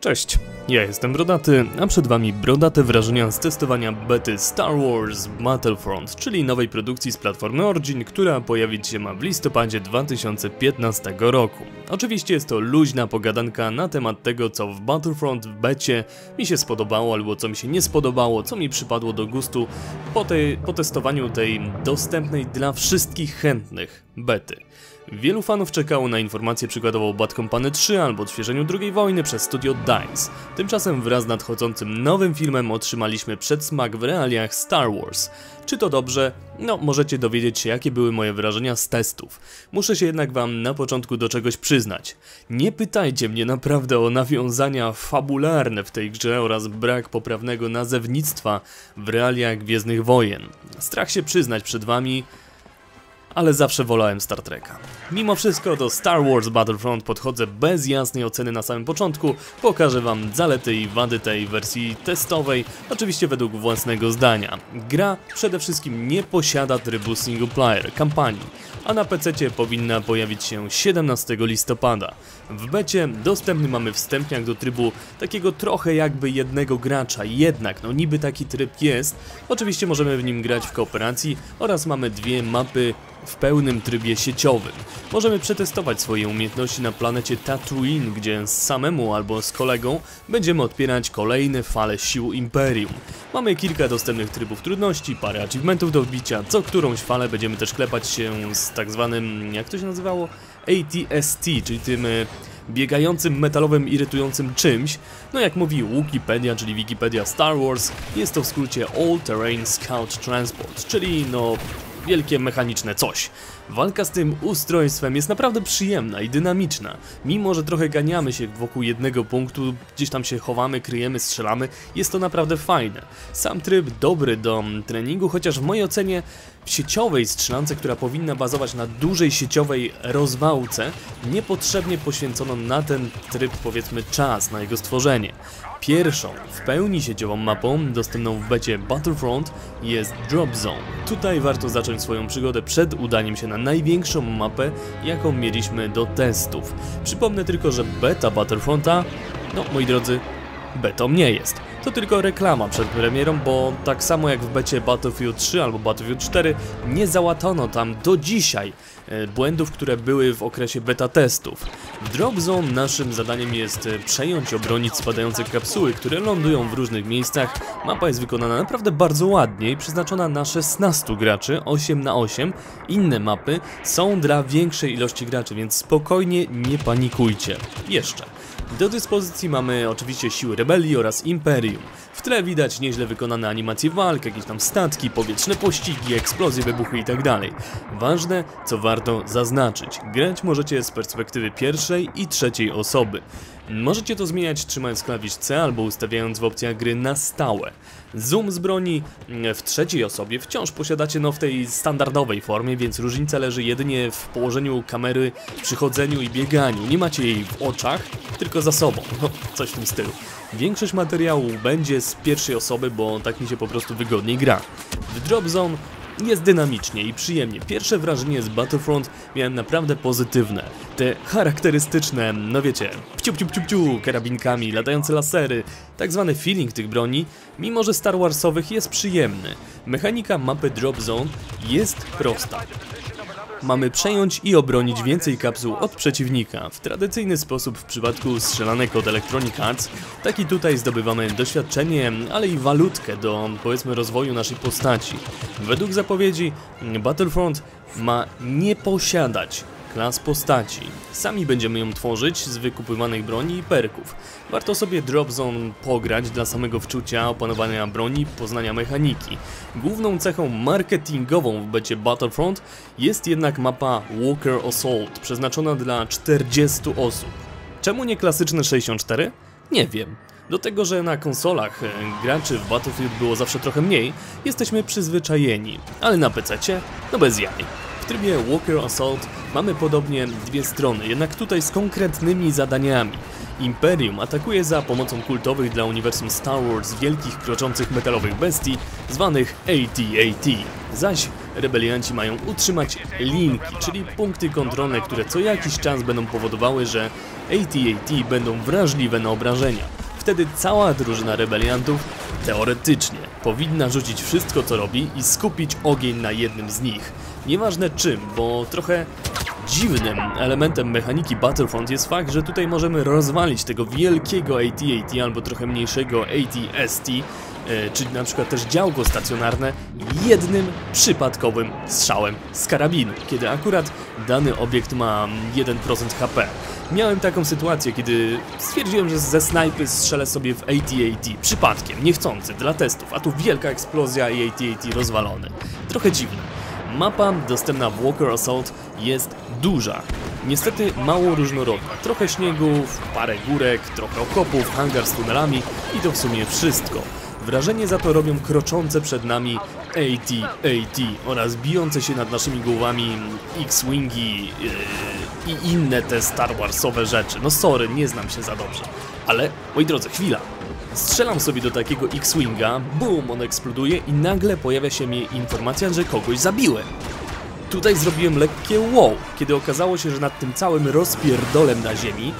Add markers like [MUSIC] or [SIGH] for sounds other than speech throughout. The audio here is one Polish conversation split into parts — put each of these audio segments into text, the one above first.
Cześć, ja jestem Brodaty, a przed wami brodate wrażenia z testowania bety Star Wars Battlefront, czyli nowej produkcji z platformy Origin, która pojawić się ma w listopadzie 2015 roku. Oczywiście jest to luźna pogadanka na temat tego, co w Battlefront w becie mi się spodobało albo co mi się nie spodobało, co mi przypadło do gustu po, tej, po testowaniu tej dostępnej dla wszystkich chętnych bety. Wielu fanów czekało na informacje przykładowo o Bad Company 3 albo odświeżeniu II wojny przez studio DICE. Tymczasem wraz z nadchodzącym nowym filmem otrzymaliśmy przedsmak w realiach Star Wars. Czy to dobrze? No, możecie dowiedzieć się jakie były moje wrażenia z testów. Muszę się jednak wam na początku do czegoś przyznać. Nie pytajcie mnie naprawdę o nawiązania fabularne w tej grze oraz brak poprawnego nazewnictwa w realiach Gwiezdnych Wojen. Strach się przyznać przed wami, ale zawsze wolałem Star Treka. Mimo wszystko do Star Wars Battlefront podchodzę bez jasnej oceny na samym początku, pokażę wam zalety i wady tej wersji testowej, oczywiście według własnego zdania. Gra przede wszystkim nie posiada trybu single player, kampanii, a na PC powinna pojawić się 17 listopada. W becie dostępny mamy wstępniak do trybu takiego trochę jakby jednego gracza, jednak no niby taki tryb jest, oczywiście możemy w nim grać w kooperacji oraz mamy dwie mapy w pełnym trybie sieciowym. Możemy przetestować swoje umiejętności na planecie Tatooine, gdzie samemu albo z kolegą będziemy odpierać kolejne fale sił Imperium. Mamy kilka dostępnych trybów trudności, parę achievementów do wbicia, co którąś falę będziemy też klepać się z tak zwanym, jak to się nazywało? ATST, czyli tym e, biegającym metalowym irytującym czymś. No jak mówi Wikipedia, czyli Wikipedia Star Wars, jest to w skrócie All Terrain Scout Transport, czyli no wielkie mechaniczne coś. Walka z tym ustrojstwem jest naprawdę przyjemna i dynamiczna. Mimo, że trochę ganiamy się wokół jednego punktu, gdzieś tam się chowamy, kryjemy, strzelamy, jest to naprawdę fajne. Sam tryb dobry do treningu, chociaż w mojej ocenie sieciowej strzelance, która powinna bazować na dużej sieciowej rozwałce, niepotrzebnie poświęcono na ten tryb powiedzmy czas, na jego stworzenie. Pierwszą, w pełni sieciową mapą, dostępną w becie Battlefront, jest Drop Zone. Tutaj warto zacząć swoją przygodę przed udaniem się na największą mapę, jaką mieliśmy do testów. Przypomnę tylko, że beta Battlefronta, no moi drodzy, betą nie jest. To tylko reklama przed premierą, bo tak samo jak w becie Battlefield 3 albo Battlefield 4 nie załatano tam do dzisiaj e, błędów, które były w okresie beta testów. W Drop Zone naszym zadaniem jest e, przejąć obronić spadające kapsuły, które lądują w różnych miejscach. Mapa jest wykonana naprawdę bardzo ładnie i przeznaczona na 16 graczy, 8 na 8. Inne mapy są dla większej ilości graczy, więc spokojnie nie panikujcie. Jeszcze. Do dyspozycji mamy oczywiście siły rebelii oraz imperium. W tle widać nieźle wykonane animacje walk, jakieś tam statki, powietrzne pościgi, eksplozje, wybuchy itd. Ważne, co warto zaznaczyć, grać możecie z perspektywy pierwszej i trzeciej osoby. Możecie to zmieniać trzymając klawisz C albo ustawiając w opcjach gry na stałe. Zoom z broni w trzeciej osobie wciąż posiadacie no w tej standardowej formie, więc różnica leży jedynie w położeniu kamery, przychodzeniu i bieganiu. Nie macie jej w oczach, tylko za sobą, [LAUGHS] no coś w tym stylu. Większość materiału będzie z pierwszej osoby, bo tak mi się po prostu wygodniej gra. W Drop Zone jest dynamicznie i przyjemnie. Pierwsze wrażenie z Battlefront miałem naprawdę pozytywne. Te charakterystyczne, no wiecie, pciu pciu pciu pciu, karabinkami, latające lasery, tak zwany feeling tych broni, mimo że Star Warsowych jest przyjemny. Mechanika mapy Drop Zone jest prosta. Mamy przejąć i obronić więcej kapsuł od przeciwnika. W tradycyjny sposób w przypadku strzelanek od Electronic Arts, tak i tutaj zdobywamy doświadczenie, ale i walutkę do powiedzmy rozwoju naszej postaci. Według zapowiedzi Battlefront ma nie posiadać klas postaci. Sami będziemy ją tworzyć z wykupywanych broni i perków. Warto sobie Drop Zone pograć dla samego wczucia, opanowania broni, poznania mechaniki. Główną cechą marketingową w becie Battlefront jest jednak mapa Walker Assault, przeznaczona dla 40 osób. Czemu nie klasyczne 64? Nie wiem. Do tego, że na konsolach e, graczy w Battlefield było zawsze trochę mniej, jesteśmy przyzwyczajeni, ale na PC no bez jaj trybie Walker Assault mamy podobnie dwie strony, jednak tutaj z konkretnymi zadaniami. Imperium atakuje za pomocą kultowych dla uniwersum Star Wars wielkich kroczących metalowych bestii, zwanych AT-AT, zaś rebelianci mają utrzymać linki, czyli punkty kontrolne, które co jakiś czas będą powodowały, że AT-AT będą wrażliwe na obrażenia. Wtedy cała drużyna rebeliantów teoretycznie powinna rzucić wszystko co robi i skupić ogień na jednym z nich. Nieważne czym, bo trochę dziwnym elementem mechaniki Battlefront jest fakt, że tutaj możemy rozwalić tego wielkiego AT-AT albo trochę mniejszego AT-ST, e, czyli na przykład też działko stacjonarne jednym przypadkowym strzałem z karabinu, kiedy akurat dany obiekt ma 1% HP. Miałem taką sytuację, kiedy stwierdziłem, że ze snajpy strzelę sobie w AT-AT przypadkiem, niechcący, dla testów, a tu wielka eksplozja i AT-AT rozwalony. Trochę dziwne. Mapa dostępna w Walker Assault jest duża. Niestety mało różnorodna. Trochę śniegów, parę górek, trochę okopów, hangar z tunelami i to w sumie wszystko. Wrażenie za to robią kroczące przed nami AT, AT oraz bijące się nad naszymi głowami X-Wingi yy, i inne te Star Warsowe rzeczy. No sorry, nie znam się za dobrze. Ale, moi drodzy, chwila. Strzelam sobie do takiego X-Winga, boom, on eksploduje i nagle pojawia się mi informacja, że kogoś zabiłem. Tutaj zrobiłem lekkie wow, kiedy okazało się, że nad tym całym rozpierdolem na ziemi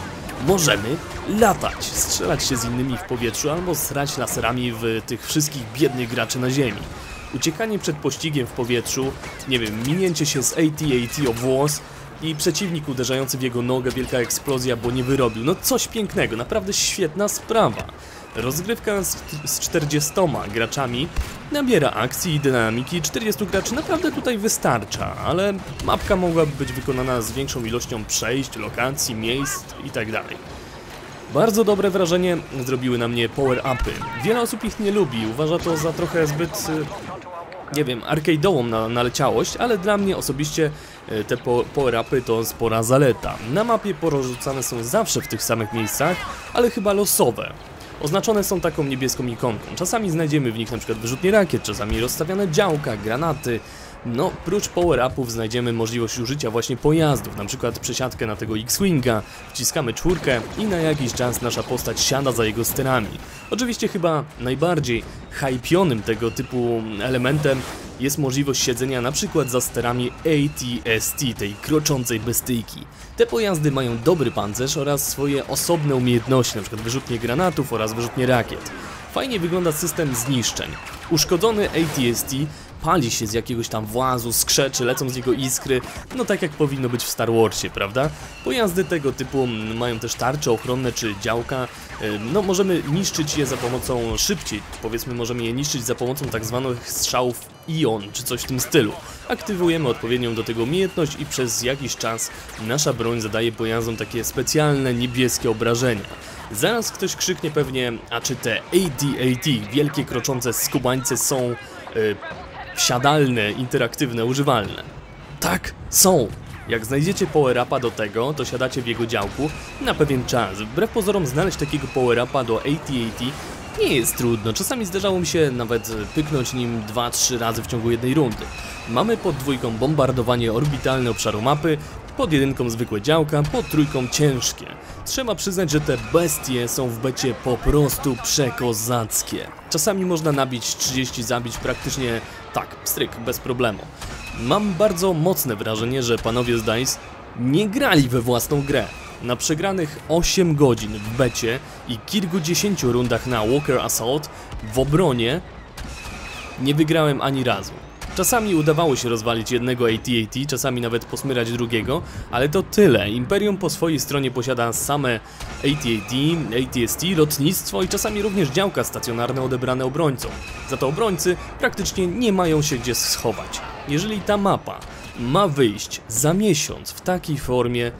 możemy latać, strzelać się z innymi w powietrzu albo srać laserami w tych wszystkich biednych graczy na ziemi. Uciekanie przed pościgiem w powietrzu, nie wiem, minięcie się z AT-AT o włos i przeciwnik uderzający w jego nogę, wielka eksplozja, bo nie wyrobił. No coś pięknego, naprawdę świetna sprawa. Rozgrywka z, z 40 graczami nabiera akcji i dynamiki. 40 graczy naprawdę tutaj wystarcza, ale mapka mogłaby być wykonana z większą ilością przejść, lokacji, miejsc itd. Tak Bardzo dobre wrażenie zrobiły na mnie power-upy. Wiele osób ich nie lubi, uważa to za trochę zbyt nie wiem, arcade'ową na, naleciałość, ale dla mnie osobiście e, te power-upy to spora zaleta. Na mapie porozrzucane są zawsze w tych samych miejscach, ale chyba losowe. Oznaczone są taką niebieską ikonką. Czasami znajdziemy w nich np. wyrzutnie rakiet, czasami rozstawiane działka, granaty. No, prócz power-upów znajdziemy możliwość użycia właśnie pojazdów, na przykład przesiadkę na tego X-Winga, wciskamy czwórkę i na jakiś czas nasza postać siada za jego sterami. Oczywiście chyba najbardziej hypionym tego typu elementem jest możliwość siedzenia na przykład za sterami ATST, tej kroczącej bestyjki. Te pojazdy mają dobry pancerz oraz swoje osobne umiejętności, np. wyrzutnie granatów oraz wyrzutnie rakiet. Fajnie wygląda system zniszczeń. Uszkodzony ATST pali się z jakiegoś tam włazu, skrzeczy, lecą z niego iskry, no tak jak powinno być w Star Warsie, prawda? Pojazdy tego typu mają też tarcze ochronne czy działka, no możemy niszczyć je za pomocą szybciej, powiedzmy możemy je niszczyć za pomocą tak zwanych strzałów ion czy coś w tym stylu. Aktywujemy odpowiednią do tego umiejętność i przez jakiś czas nasza broń zadaje pojazdom takie specjalne niebieskie obrażenia. Zaraz ktoś krzyknie pewnie, a czy te AD-AD, wielkie kroczące skubańce są yy, wsiadalne, interaktywne, używalne. Tak, są. Jak znajdziecie power-upa do tego, to siadacie w jego działku na pewien czas. Wbrew pozorom znaleźć takiego power-upa do AT-AT nie jest trudno, czasami zdarzało mi się nawet pyknąć nim 2-3 razy w ciągu jednej rundy. Mamy pod dwójką bombardowanie orbitalne obszaru mapy, pod jedynką zwykłe działka, pod trójką ciężkie. Trzeba przyznać, że te bestie są w becie po prostu przekozackie. Czasami można nabić 30, zabić praktycznie tak, stryk, bez problemu. Mam bardzo mocne wrażenie, że panowie z DICE nie grali we własną grę. Na przegranych 8 godzin w becie i kilkudziesięciu rundach na Walker Assault w obronie nie wygrałem ani razu. Czasami udawało się rozwalić jednego AT-AT, czasami nawet posmyrać drugiego, ale to tyle. Imperium po swojej stronie posiada same AT-AT, ATST, lotnictwo i czasami również działka stacjonarne odebrane obrońcom. Za to obrońcy praktycznie nie mają się gdzie schować. Jeżeli ta mapa ma wyjść za miesiąc w takiej formie,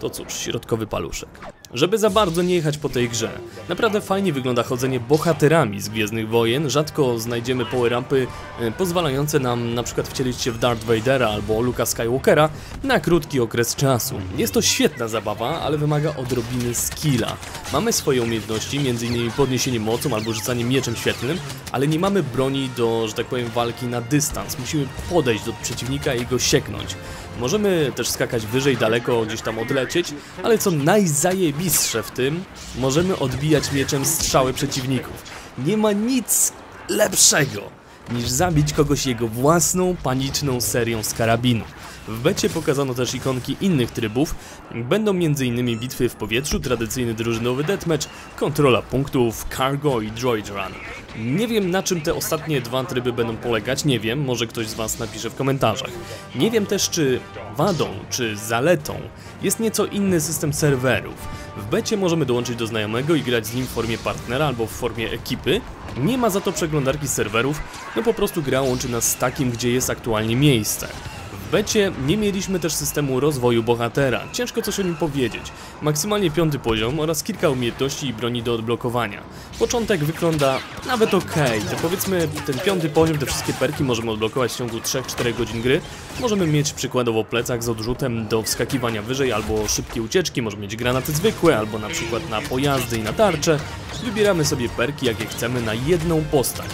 to cóż, środkowy paluszek. Żeby za bardzo nie jechać po tej grze. Naprawdę fajnie wygląda chodzenie bohaterami z Gwiezdnych Wojen, rzadko znajdziemy power-upy e, pozwalające nam na przykład wcielić się w Darth Vadera albo Luka Skywalkera na krótki okres czasu. Jest to świetna zabawa, ale wymaga odrobiny skilla. Mamy swoje umiejętności, m.in. podniesienie mocą albo rzucanie mieczem świetlnym, ale nie mamy broni do, że tak powiem, walki na dystans. Musimy podejść do przeciwnika i go sieknąć. Możemy też skakać wyżej, daleko, gdzieś tam odlecieć, ale co najzajebistsze w tym, możemy odbijać mieczem strzały przeciwników. Nie ma nic lepszego niż zabić kogoś jego własną, paniczną serią z karabinu. W becie pokazano też ikonki innych trybów, będą m.in. bitwy w powietrzu, tradycyjny drużynowy deathmatch, kontrola punktów, cargo i droid run. Nie wiem na czym te ostatnie dwa tryby będą polegać, nie wiem, może ktoś z Was napisze w komentarzach. Nie wiem też czy wadą, czy zaletą jest nieco inny system serwerów. W becie możemy dołączyć do znajomego i grać z nim w formie partnera albo w formie ekipy. Nie ma za to przeglądarki serwerów, no po prostu gra łączy nas z takim, gdzie jest aktualnie miejsce. Becie nie mieliśmy też systemu rozwoju bohatera, ciężko coś o nim powiedzieć. Maksymalnie piąty poziom oraz kilka umiejętności i broni do odblokowania. Początek wygląda nawet ok, to powiedzmy ten piąty poziom, te wszystkie perki możemy odblokować w ciągu 3-4 godzin gry. Możemy mieć przykładowo plecak z odrzutem do wskakiwania wyżej albo szybkie ucieczki, możemy mieć granaty zwykłe albo na przykład na pojazdy i na tarcze. Wybieramy sobie perki jakie chcemy na jedną postać.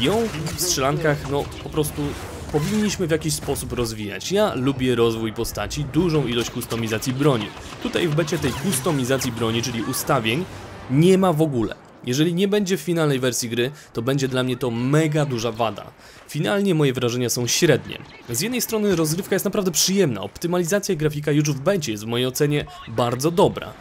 Ją w strzelankach no po prostu powinniśmy w jakiś sposób rozwijać. Ja lubię rozwój postaci, dużą ilość kustomizacji broni. Tutaj w becie tej kustomizacji broni, czyli ustawień, nie ma w ogóle. Jeżeli nie będzie w finalnej wersji gry, to będzie dla mnie to mega duża wada. Finalnie moje wrażenia są średnie. Z jednej strony rozrywka jest naprawdę przyjemna, optymalizacja grafika już w becie jest w mojej ocenie bardzo dobra.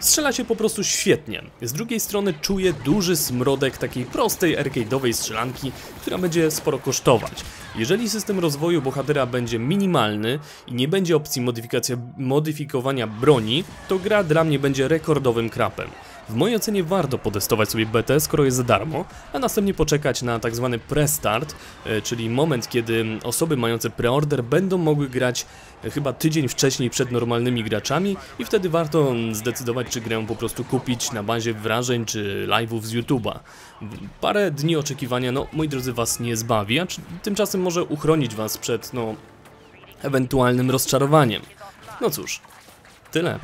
Strzela się po prostu świetnie. Z drugiej strony czuję duży smrodek takiej prostej arcade'owej strzelanki, która będzie sporo kosztować. Jeżeli system rozwoju bohatera będzie minimalny i nie będzie opcji modyfikowania broni, to gra dla mnie będzie rekordowym krapem. W mojej ocenie warto potestować sobie BT, skoro jest za darmo, a następnie poczekać na tak zwany pre-start, e, czyli moment, kiedy osoby mające preorder będą mogły grać e, chyba tydzień wcześniej przed normalnymi graczami i wtedy warto zdecydować, czy grę po prostu kupić na bazie wrażeń czy live'ów z YouTube'a. Parę dni oczekiwania, no moi drodzy, was nie zbawi, a tymczasem może uchronić was przed, no, ewentualnym rozczarowaniem. No cóż, tyle.